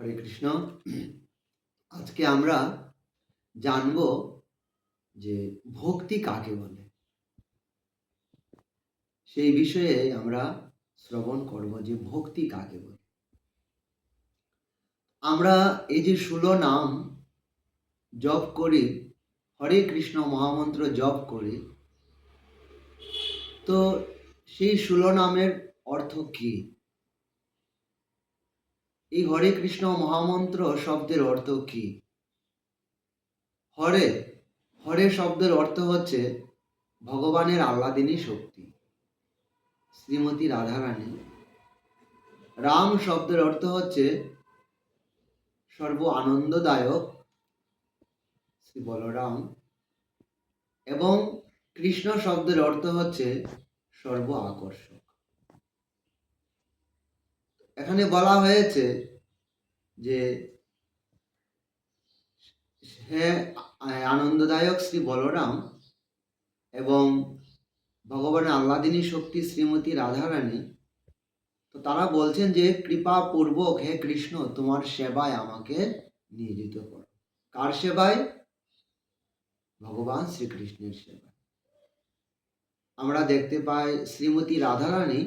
হরে কৃষ্ণ। আজকে আমরা জানব যে ভক্তি কাকে বলে? সেই বিষয়ে আমরা শ্রবণ করব যে ভক্তি কাকে বলে। আমরা এই যে ষোলো নাম জপ করি, হরে কৃষ্ণ মহামন্ত্র জপ করি, তো সেই ষোলো নামের অর্থ কী? এই হরে কৃষ্ণ মহামন্ত্র শব্দের অর্থ কি? হরে হরে শব্দের অর্থ হচ্ছে ভগবানের আহ্লাদিনী শক্তি। শ্রীমতী রাধারানী, রাম শব্দের অর্থ হচ্ছে সর্ব আনন্দদায়ক শ্রী বলরাম এবং কৃষ্ণ শব্দের অর্থ হচ্ছে সর্ব আকর্ষক এখানে বলা হয়েছে যে হে আনন্দদায়ক শ্রী বলরাম এবং ভগবানের আল্লাদিনী শক্তি শ্রীমতী রাধারানী, তো তারা বলছেন যে কৃপা পূর্বক হে কৃষ্ণ, তোমার সেবায় আমাকে নিয়োজিত করো। কার সেবায়? ভগবান শ্রীকৃষ্ণের সেবায়। আমরা দেখতে পাই শ্রীমতী রাধারানী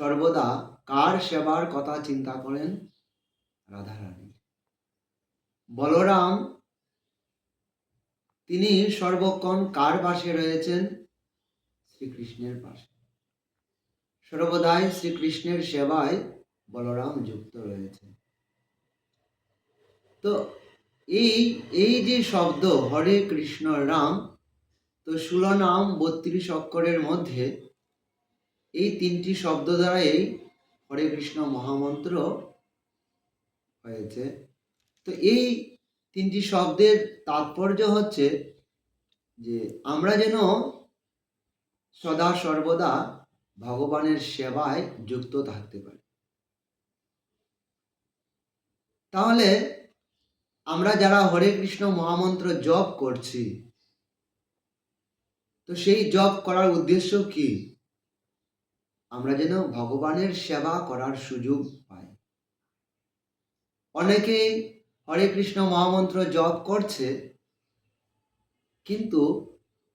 সর্বদা কার সেবার কথা চিন্তা করেন রাধারানী? বলরাম, তিনি সর্বক্ষণ কার পাশে রয়েছেন? শ্রীকৃষ্ণের পাশে। সর্বদাই শ্রীকৃষ্ণের সেবায় বলরাম যুক্ত রয়েছে তো এই এই যে শব্দ, হরে কৃষ্ণ রাম, তো ষোলো নাম বত্রিশ অক্ষরের মধ্যে এই তিনটি শব্দ দ্বারাই হরে কৃষ্ণ মহামন্ত্র হয়েছে। তো এই তিনটি শব্দের তাৎপর্য হচ্ছে যে আমরা যেন সদা সর্বদা ভগবানের সেবায় যুক্ত থাকতে পারি। তাহলে আমরা যারা হরে কৃষ্ণ মহামন্ত্র জপ করছি, তো সেই জপ করার উদ্দেশ্য কি? আমরা যেন ভগবানের সেবা করার সুযোগ পাই। অনেকেই হরে কৃষ্ণ মহামন্ত্র জপ করছে, কিন্তু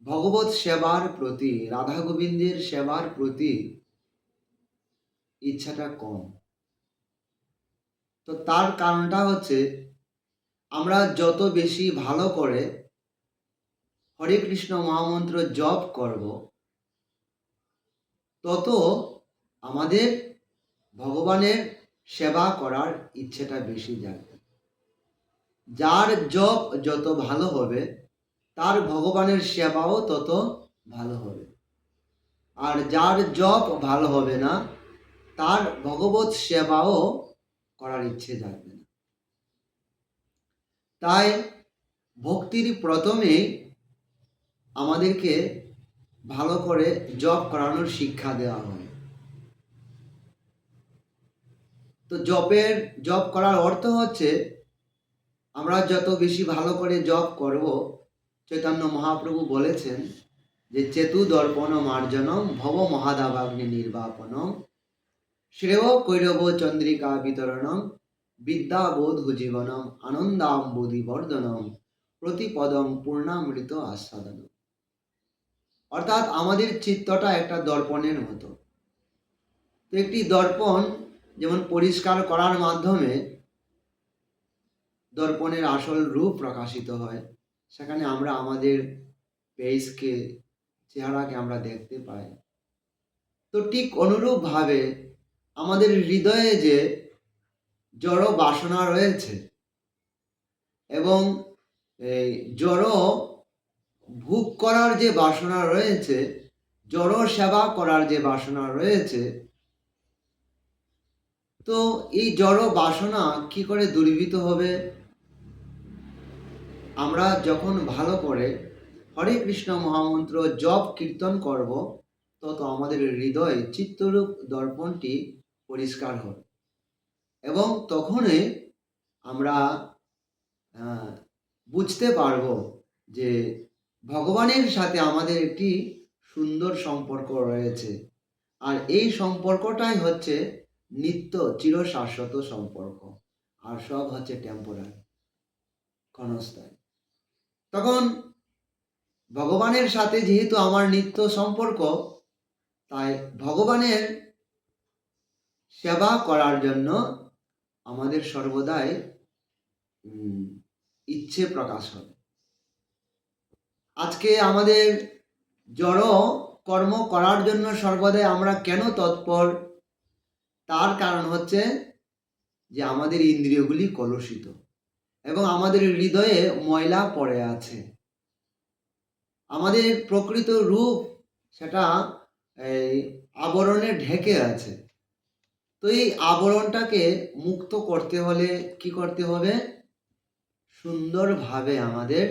ভগবত সেবার প্রতি, রাধা গোবিন্দের সেবার প্রতি ইচ্ছাটা কম। তো তার কারণটা হচ্ছে, আমরা যত বেশি ভালো করে হরে কৃষ্ণ মহামন্ত্র জপ করব, তত আমাদের ভগবানের সেবা করার ইচ্ছেটা বেশি জাগবে যার জপ যত ভালো হবে, তার ভগবানের সেবাও তত ভালো হবে। আর যার জপ ভালো হবে না, তার ভগবত সেবাও করার ইচ্ছে জাগবে না। তাই ভক্তির প্রথমে আমাদেরকে ভালো করে জব করানোর শিক্ষা দেওয়া হয়। তো জবের জব করার অর্থ হচ্ছে, আমরা যত বেশি ভালো করে জব করব, চৈতন্য মহাপ্রভু বলেছেন যে, চেতু দর্পণ মার্জনম ভব মহাদাবাগ্নি নির্বাপনম, শ্রেয় কৈরব চন্দ্রিকা বিতরণম, বিদ্যাবোধ জীবনম আনন্দাম্বুধি বর্ধনম, প্রতিপদম পূর্ণামৃত আস্বাদন অর্থাৎ আমাদের চিত্তটা একটা দর্পণের মতো। তো একটি দর্পণ যেমন পরিষ্কার করার মাধ্যমে দর্পণের আসল রূপ প্রকাশিত হয়, সেখানে আমরা আমাদের পেজকে চেহারাকে আমরা দেখতে পাই। তো ঠিক অনুরূপভাবে আমাদের হৃদয়ে যে জড় বাসনা রয়েছে এবং এই জড় ভোগ করার যে বাসনা রয়েছে, জড় সেবা করার যে বাসনা রয়েছে তো এই জড় বাসনা কি করে দূরীভূত হবে? আমরা যখন ভালো করে হরে কৃষ্ণ মহামন্ত্র জপ কীর্তন করব, তত আমাদের হৃদয় চিত্তরূপ দর্পণটি পরিষ্কার হবে। এবং তখনই আমরা বুঝতে পারব যে ভগবানের সাথে আমাদের একটি সুন্দর সম্পর্ক রয়েছে। আর এই সম্পর্কটাই হচ্ছে নিত্য চিরশাশ্বত সম্পর্ক। আর সব হচ্ছে টেম্পোরারি ক্ষণস্থায়ী। তখন ভগবানের সাথে যেহেতু আমার নিত্য সম্পর্ক, তাই ভগবানের সেবা করার জন্য আমাদের সর্বদাই ইচ্ছে প্রকাশ হবে আজকে আমাদের জড় কর্ম করার জন্য সর্বদাই আমরা কেন তৎপর? তার কারণ হচ্ছে যে আমাদের ইন্দ্রিয়গুলি কলুষিত এবং আমাদের হৃদয়ে ময়লা পড়ে আছে। আমাদের প্রকৃত রূপ সেটা এই আবরণে ঢেকে আছে। তো এই আবরণটাকে মুক্ত করতে হলে কি করতে হবে? সুন্দরভাবে আমাদের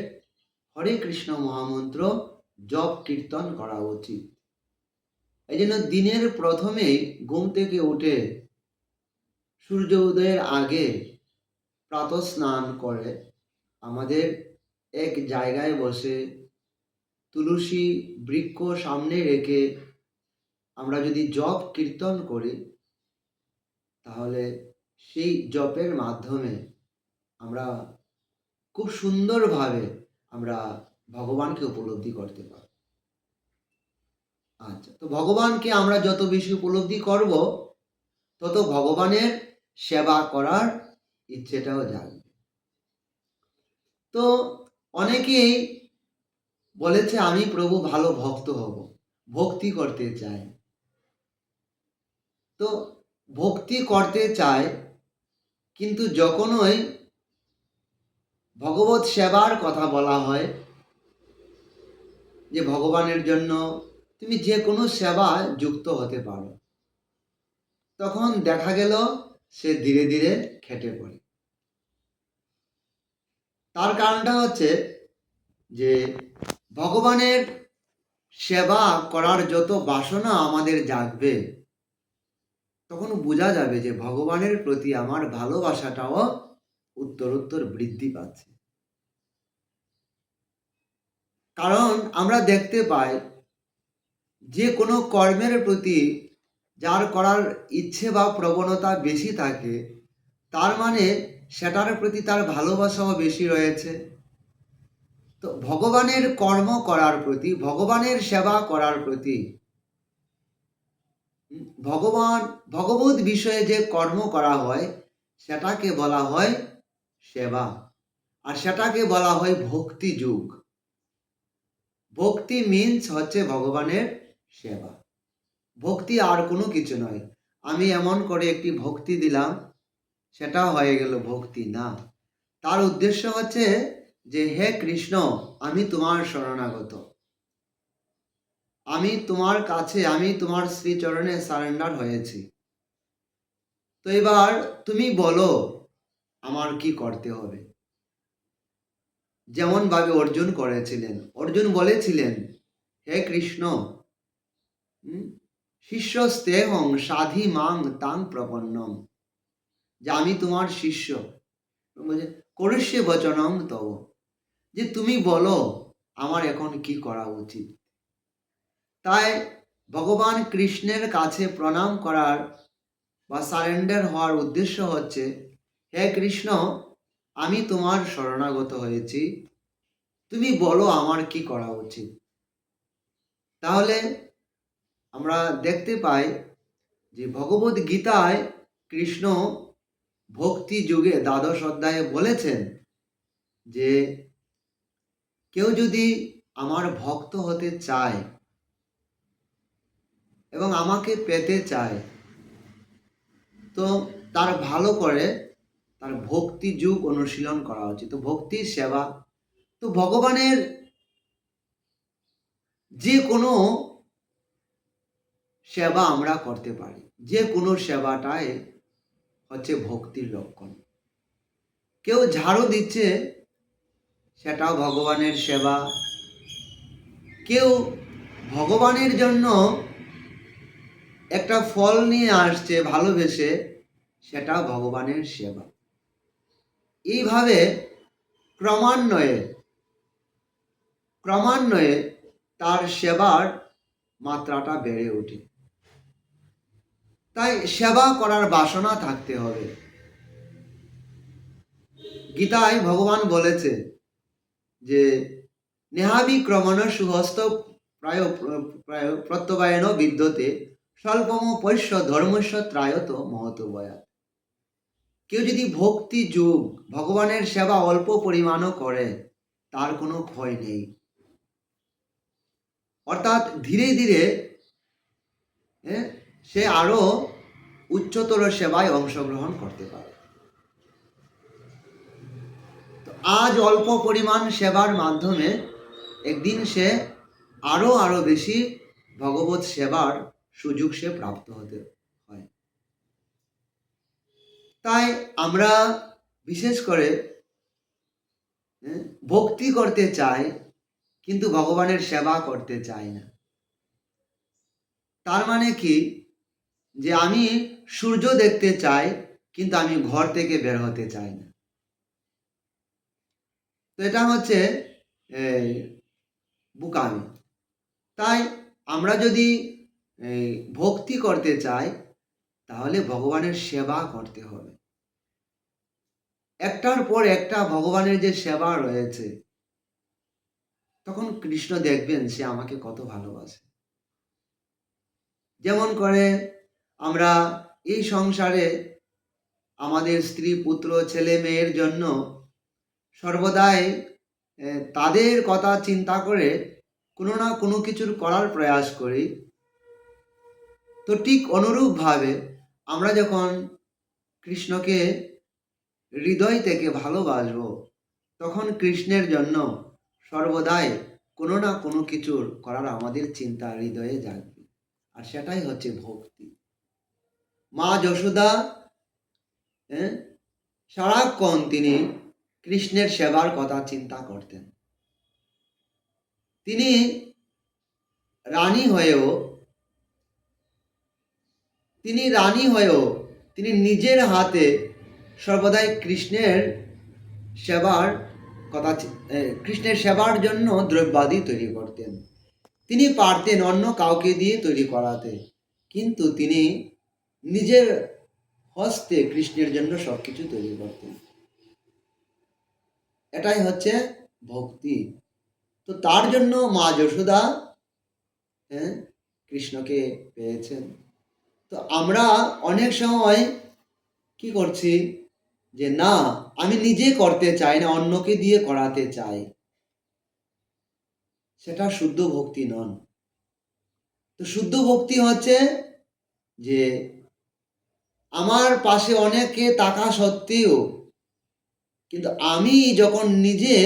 হরে কৃষ্ণ মহামন্ত্র জপ কীর্তন করা উচিত। এই জন্য দিনের প্রথমেই ঘুম থেকে উঠে সূর্য উদয়ের আগে প্রাত স্নান করে। আমাদের এক জায়গায় বসে তুলসী বৃক্ষ সামনে রেখে আমরা যদি জপ কীর্তন করি, তাহলে সেই জপের মাধ্যমে আমরা খুব সুন্দরভাবে আমরা ভগবানকে উপলব্ধি করতে পারি আচ্ছা তো ভগবানকে আমরা যত বেশি উপলব্ধি করব, তত ভগবানের সেবা করার ইচ্ছেটাও জাগবে। তো অনেকেই বলেছে, আমি প্রভু ভালো ভক্ত হব, ভক্তি করতে চাই। তো ভক্তি করতে চায়, কিন্তু যখনই ভগবত সেবার কথা বলা হয়, যে ভগবানের জন্য তুমি যে কোনো সেবা যুক্ত হতে পারো। তখন দেখা গেল, সে ধীরে ধীরে খেটে পড়ে। তার কারণটা হচ্ছে যে, ভগবানের সেবা করার যত বাসনা আমাদের জাগবে, তখন বোঝা যাবে যে, ভগবানের প্রতি আমার ভালোবাসাটাও উত্তরোত্তর বৃদ্ধি পাচ্ছে। কারণ আমরা দেখতে পাই যে কোনো কর্মের প্রতি যার করার ইচ্ছে বা প্রবণতা বেশি থাকে, তার মানে সেটার প্রতি তার ভালোবাসাও বেশি রয়েছে। তো ভগবানের কর্ম করার প্রতি, ভগবানের সেবা করার প্রতি ভগবান, ভগবত বিষয়ে যে কর্ম করা হয়, সেটাকে বলা হয় সেবা। আর সেটাকে বলা হয় ভক্তি যুগ। ভক্তি মিন্স হচ্ছে ভগবানের সেবা। ভক্তি আর কোনো কিছু নয়। আমি এমন করে একটি ভক্তি দিলাম, সেটা হয়ে গেল ভক্তি না। তার উদ্দেশ্য হচ্ছে যে, হে কৃষ্ণ, আমি তোমার শরণাগত। আমি তোমার কাছে, আমি তোমার শ্রীচরণে সারেন্ডার হয়েছি। তো এবার তুমি বলো, আমার কি করতে হবে? যেমন ভাবে অর্জুন করেছিলেন। অর্জুন বলেছিলেন, হে কৃষ্ণ শিষ্য স্তেহং সাধি মাং তাং প্রপন্নম। যে আমি তোমার শিষ্য। বলছে, করিষ্যে বচনম তব। যে তুমি বলো, আমার এখন কি করা উচিত? তাই ভগবান কৃষ্ণের কাছে প্রণাম করার বা সারেন্ডার হওয়ার উদ্দেশ্য হচ্ছে, হে কৃষ্ণ, আমি তোমার শরণাগত হয়েছি। তুমি বলো, আমার কি করা উচিত? তাহলে আমরা দেখতে পাই যে ভগবত গীতায় কৃষ্ণ ভক্তি যুগে দ্বাদশ অধ্যায়ে বলেছেন যে কেউ যদি আমার ভক্ত হতে চায় এবং আমাকে পেতে চায়, তো তার ভালো করে তার ভক্তি যুগ অনুশীলন করা উচিত, তো ভক্তির সেবা। তো ভগবানের যে কোনো সেবা আমরা করতে পারি। যে কোনো সেবাটাই হচ্ছে ভক্তির লক্ষণ। কেউ ঝাড়ু দিচ্ছে, সেটাও ভগবানের সেবা। কেউ ভগবানের জন্য একটা ফল নিয়ে আসছে, ভালোবেসে, সেটাও ভগবানের সেবা। এইভাবে ক্রমান্বয়ে ক্রমান্বয়ে তার সেবার মাত্রাটা বেড়ে ওঠে। তাই সেবা করার বাসনা থাকতে হবে। গীতায় ভগবান বলেছে যে নেহাবি ক্রমণ সুহস্ত প্রায় প্রায় প্রত্যবায়ন বিদ্যতে স্বল্পম পৈশ্য ধর্মস্য ত্রায়ত মহত কেউ যদি ভক্তি যুগ ভগবানের সেবা অল্প পরিমাণও করে তার কোনো ক্ষয় নেই। অর্থাৎ ধীরে ধীরে হ্যাঁ, সে আরও উচ্চতর সেবায় অংশগ্রহণ করতে পারে। আজ অল্প পরিমাণ সেবার মাধ্যমে একদিন সে আরও আরও বেশি ভগবত সেবার সুযোগ সে প্রাপ্ত হতে হয়। তাই আমরা বিশেষ করে ভক্তি করতে চাই, কিন্তু ভগবানের সেবা করতে চাই না। তার মানে কি? যে আমি সূর্য দেখতে চাই, কিন্তু আমি ঘর থেকে বের হতে চাই না। তো এটা হচ্ছে বুকামি। তাই আমরা যদি ভক্তি করতে চাই, তাহলে ভগবানের সেবা করতে হবে। একটার পর একটা ভগবানের যে সেবা রয়েছে, তখন কৃষ্ণ দেখবেন সে আমাকে কত ভালোবাসে। যেমন করে আমরা এই সংসারে আমাদের স্ত্রী, পুত্র, ছেলে, মেয়ের জন্য সর্বদাই তাদের কথা চিন্তা করে কোনো না কোনো কিছুর করার প্রয়াস করি। তো ঠিক অনুরূপভাবে আমরা যখন কৃষ্ণকে হৃদয় থেকে ভালোবাসবো, তখন কৃষ্ণের জন্য সর্বদাই কোনো না কোনো কিছুর করার আমাদের চিন্তা হৃদয়ে জাগবে। আর সেটাই হচ্ছে ভক্তি। মা যশোদা হ্যাঁ, সারাক্ষণ তিনি কৃষ্ণের সেবার কথা চিন্তা করতেন। তিনি রানী হয়েও তিনি রানী হয়েও তিনি নিজের হাতে সর্বদাই কৃষ্ণের সেবার কথা কৃষ্ণের সেবার জন্য দ্রব্যাদি তৈরি করতেন। তিনি পারতেন অন্য কাউকে দিয়ে তৈরি করাতে কিন্তু তিনি নিজের হস্তে কৃষ্ণের জন্য সবকিছু তৈরি করতেন এটাই হচ্ছে ভক্তি। তো তার জন্য মা যশোদা হ্যাঁ কৃষ্ণকে পেয়েছেন। তো আমরা অনেক সময় কি করছি যে, না, আমি নিজে করতে চাই না, অন্যকে দিয়ে করাতে চাই। সেটা শুদ্ধ ভক্তি নন। তো শুদ্ধ ভক্তি হচ্ছে যে আমার পাশে অনেকে টাকা সত্ত্বেও, কিন্তু আমি যখন নিজে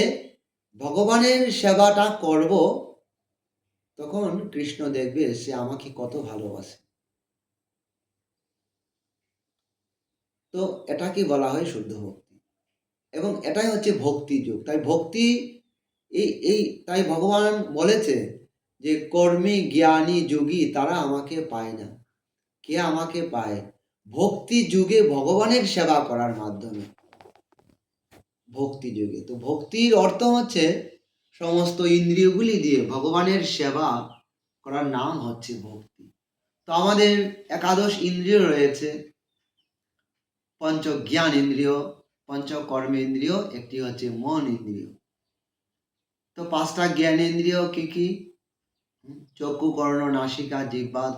ভগবানের সেবাটা করব, তখন কৃষ্ণ দেখবে সে আমাকে কত ভালোবাসে। তো এটাকে বলা হয় শুদ্ধ ভক্তি। এবং এটাই হচ্ছে ভক্তি যুগ। তাই ভক্তি, এই এই, তাই ভগবান বলেছে যে কর্মী জ্ঞানী যোগী তারা আমাকে পায় না। কে আমাকে পায়? ভক্তি যুগে ভগবানের সেবা করার মাধ্যমে। ভক্তি যুগে। তো ভক্তির অর্থ হচ্ছে সমস্ত ইন্দ্রিয়গুলি দিয়ে ভগবানের সেবা করার নাম হচ্ছে ভক্তি। তো আমাদের একাদশ ইন্দ্রিয় রয়েছে। পঞ্চ জ্ঞান ইন্দ্রিয় পঞ্চ কর্মেন্দ্রিয় একটি হচ্ছে মন ইন্দ্রিয়। তো পাঁচটা জ্ঞান ইন্দ্রিয় কি কি? চক্ষু, কর্ণ, নাসিকা, জিহ্বা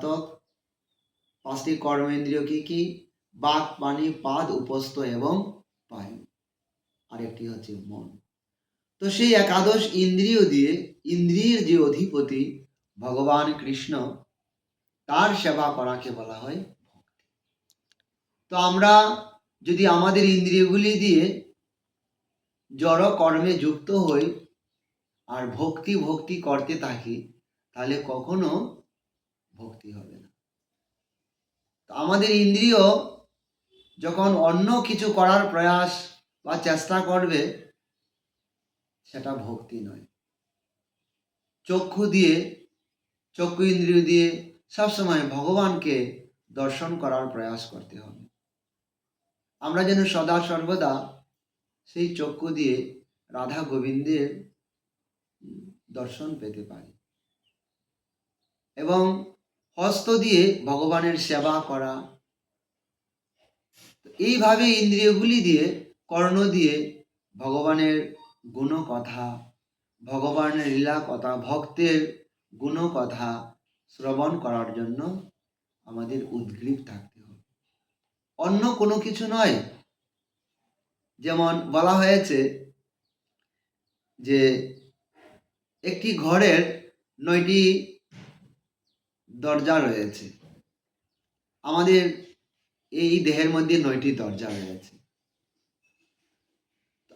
পাঁচটি কর্মেন্দ্রিয় কি কি? বাক, পানি, পাদ, উপস্থ এবং পায়ু আরেকটি হচ্ছে মন। তো সেই একাদশ ইন্দ্রিয় দিয়ে ইন্দ্রিয়ের যে অধিপতি ভগবান কৃষ্ণ, তার সেবা করাকে বলা হয় ভক্তি। তো আমরা যদি আমাদের ইন্দ্রিয়গুলি দিয়ে জড় কর্মে যুক্ত হই আর ভক্তি ভক্তি করতে থাকি, তাহলে কখনো ভক্তি হবে না। আমাদের ইন্দ্রিয় যখন অন্য কিছু করার প্রয়াস বা চেষ্টা করবে, সেটা ভক্তি নয়। চক্ষু দিয়ে, চক্ষু ইন্দ্রিয় দিয়ে সবসময় ভগবানকে দর্শন করার প্রয়াস করতে হবে। আমরা যেন সদা সর্বদা সেই চক্ষু দিয়ে রাধা গোবিন্দের দর্শন পেতে পারি। এবং হস্ত দিয়ে ভগবানের সেবা করা। এইভাবে ইন্দ্রিয়গুলি দিয়ে, কর্ণ দিয়ে ভগবানের গুণ কথা ভগবানের লীলা কথা ভক্তের গুণ কথা শ্রবণ করার জন্য আমাদের উদ্গ্রীব থাকতে হবে। অন্য কোনো কিছু নয়। যেমন বলা হয়েছে যে একটি ঘরের নয়টি দরজা রয়েছে। আমাদের এই দেহের মধ্যে নয়টি দরজা রয়েছে।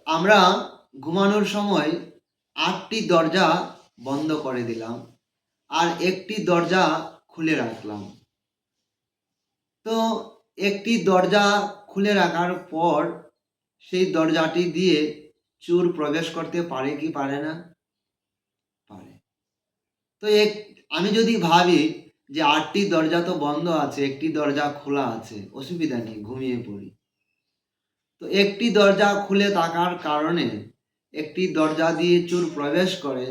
আমরা ঘুমানোর সময় আটটি দরজা বন্ধ করে দিলাম আর একটি দরজা খুলে রাখলাম। তো একটি দরজা খুলে রাখার পর সেই দরজাটি দিয়ে চোর প্রবেশ করতে পারে কি পারে না? পারে। তো এক, আমি যদি ভাবি যে আটটি দরজা তো বন্ধ আছে, একটি দরজা খোলা আছে, অসুবিধা নেই, ঘুমিয়ে পড়ি। তো একটি দরজা খুলে থাকার কারণে একটি দরজা দিয়ে চোর প্রবেশ করে,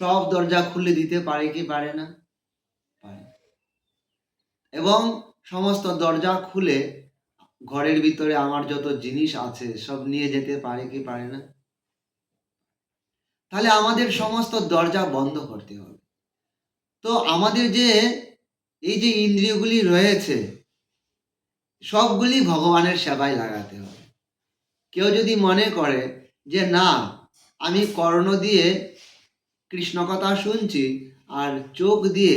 সব দরজা খুলে দিতে পারে কি পারে না? এবং সমস্ত দরজা খুলে ঘরের ভিতরে আমার যত জিনিস আছে, সব নিয়ে যেতে পারে কি পারে না? তাহলে আমাদের সমস্ত দরজা বন্ধ করতে হবে। তো আমাদের যে এই যে ইন্দ্রিয়গুলি রয়েছে, সবগুলি ভগবানের সেবায় লাগাতে হবে। কেউ যদি মনে করে যে, না, আমি কর্ণ দিয়ে কৃষ্ণ কথা শুনছি আর চোখ দিয়ে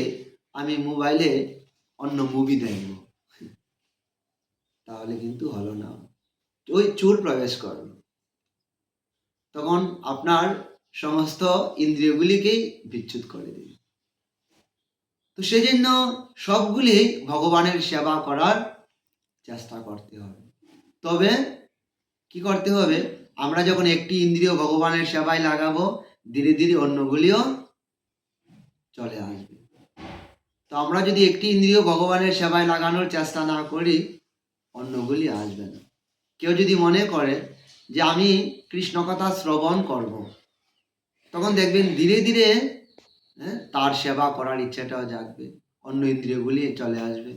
আমি মোবাইলে অন্য মুভি দেখব, তাহলে কিন্তু হলো না। ওই চোর প্রবেশ করল তখন আপনার সমস্ত ইন্দ্রিয়গুলিকেই বিচ্যুত করে দিবে। তো সেজন্য সবগুলি ভগবানের সেবা করার চেষ্টা করতে হবে। তবে কি করতে হবে? আমরা যখন একটি ইন্দ্রিয় ভগবানের সেবায় লাগাবো, ধীরে ধীরে অন্যগুলিও চলে আসবে। তো আমরা যদি একটি ইন্দ্রিয় ভগবানের সেবায় লাগানোর চেষ্টা না করি, অন্যগুলি আসবে না। কেউ যদি মনে করে যে আমি কৃষ্ণ কথা শ্রবণ করব, তখন দেখবেন ধীরে ধীরে হ্যাঁ, তার সেবা করার ইচ্ছাটাও জাগবে অন্য ইন্দ্রিয়গুলি চলে আসবে।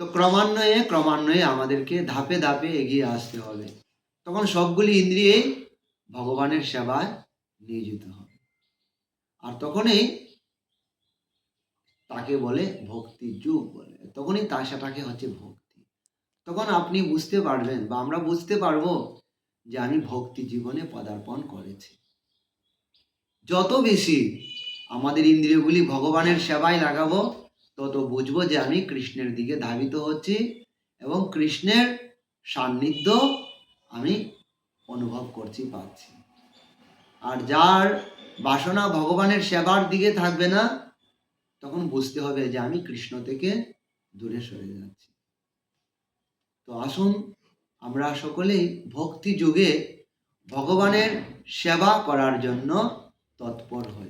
তো ক্রমান্বয়ে ক্রমান্বয়ে আমাদেরকে ধাপে ধাপে এগিয়ে আসতে হবে। তখন সবগুলি ইন্দ্রিয়ে ভগবানের সেবায় নিয়োজিত হবে। আর তখনই তাকে বলে ভক্তি যুগ বলে। তখনই তা সেটাকে হচ্ছে ভক্তি। তখন আপনি বুঝতে পারবেন বা আমরা বুঝতে পারব যে আমি ভক্তি জীবনে পদার্পণ করেছি। যত বেশি আমাদের ইন্দ্রিয়গুলি ভগবানের সেবায় লাগাবো, তত বুঝব যে আমি কৃষ্ণের দিকে ধাবিত হচ্ছি এবং কৃষ্ণের সান্নিধ্য আমি অনুভব করছি, পাচ্ছি। আর যার বাসনা ভগবানের সেবার দিকে থাকবে না, তখন বুঝতে হবে যে আমি কৃষ্ণ থেকে দূরে সরে যাচ্ছি। তো আসুন আমরা সকলেই ভক্তি যুগে ভগবানের সেবা করার জন্য তৎপর হই।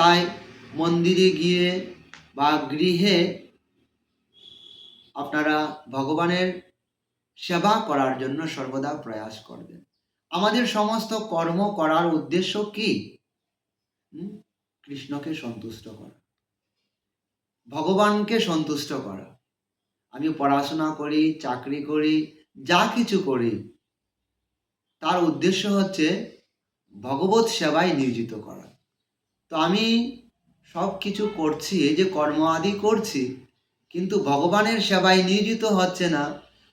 তাই মন্দিরে গিয়ে বা গৃহে আপনারা ভগবানের সেবা করার জন্য সর্বদা প্রয়াস করবেন। আমাদের সমস্ত কর্ম করার উদ্দেশ্য কি? কৃষ্ণকে সন্তুষ্ট করা। ভগবানকে সন্তুষ্ট করা। আমি পড়াশোনা করি, চাকরি করি, যা কিছু করি। তার উদ্দেশ্য হচ্ছে ভগবত সেবায় নিয়োজিত করা। তো আমি সব কিছু করছি, এই যে কর্ম আদি করছি, কিন্তু ভগবানের সেবায় নিয়োজিত হচ্ছে না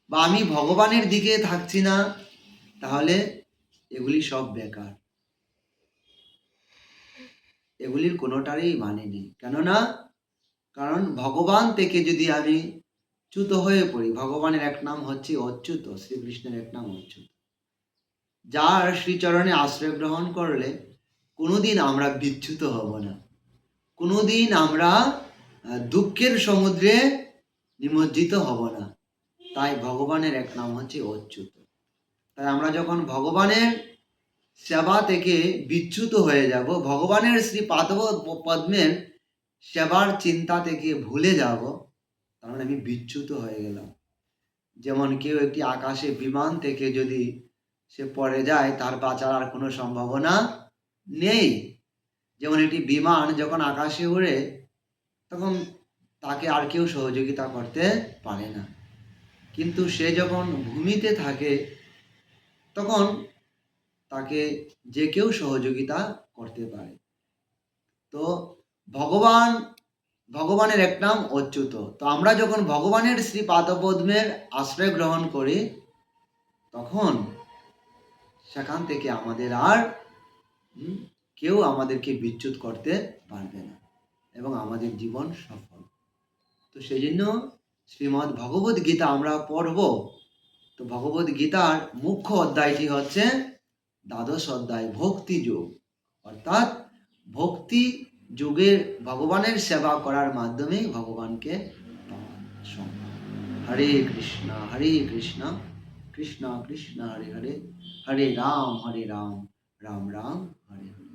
বা আমি ভগবানের দিকে থাকছি না, তাহলে এগুলি সব বেকার। এগুলির কোনোটারই মানে নেই। কেননা, কারণ ভগবান থেকে যদি আমি চ্যুত হয়ে পড়ি, ভগবানের এক নাম হচ্ছে অচ্যুত, শ্রীকৃষ্ণের এক নাম অচ্যুত। যার শ্রীচরণে আশ্রয় গ্রহণ করলে কোনোদিন আমরা বিচ্যুত হব না। কোনোদিন আমরা দুঃখের সমুদ্রে নিমজ্জিত হব না। তাই ভগবানের এক নাম হচ্ছে অচ্যুত। তাই আমরা যখন ভগবানের সেবা থেকে বিচ্যুত হয়ে যাব, ভগবানের শ্রী পাদব পদ্মের সেবার চিন্তা থেকে ভুলে যাব মানে আমি বিচ্যুত হয়ে গেলাম। যেমন কেউ একটি আকাশে বিমান থেকে যদি সে পড়ে যায়, তার বাঁচার আর কোনো সম্ভাবনা নেই। যেমন একটি বিমান যখন আকাশে উড়ে, তখন তাকে আর কেউ সহযোগিতা করতে পারে না। কিন্তু সে যখন ভূমিতে থাকে, তখন তাকে যে কেউ সহযোগিতা করতে পারে। তো ভগবান, ভগবানের এক নাম অচ্যুত। তো আমরা যখন ভগবানের শ্রী পাদপদ্মের আশ্রয় গ্রহণ করি, তখন সেখান থেকে আমাদের আর কেউ আমাদেরকে বিচ্যুত করতে পারবে না এবং আমাদের জীবন সফল। তো সেই জন্য শ্রীমদ্ ভগবদ গীতা আমরা পড়ব। তো ভগবদ গীতার মুখ্য অধ্যায়টি হচ্ছে দ্বাদশ অধ্যায়, ভক্তি যোগ। অর্থাৎ ভক্তি যুগের ভগবানের সেবা করার মাধ্যমে ভগবানকে হরে কৃষ্ণ হরে কৃষ্ণ কৃষ্ণ কৃষ্ণ, হরে হরে হরে রাম হরে রাম। রাম রাম হরে হরে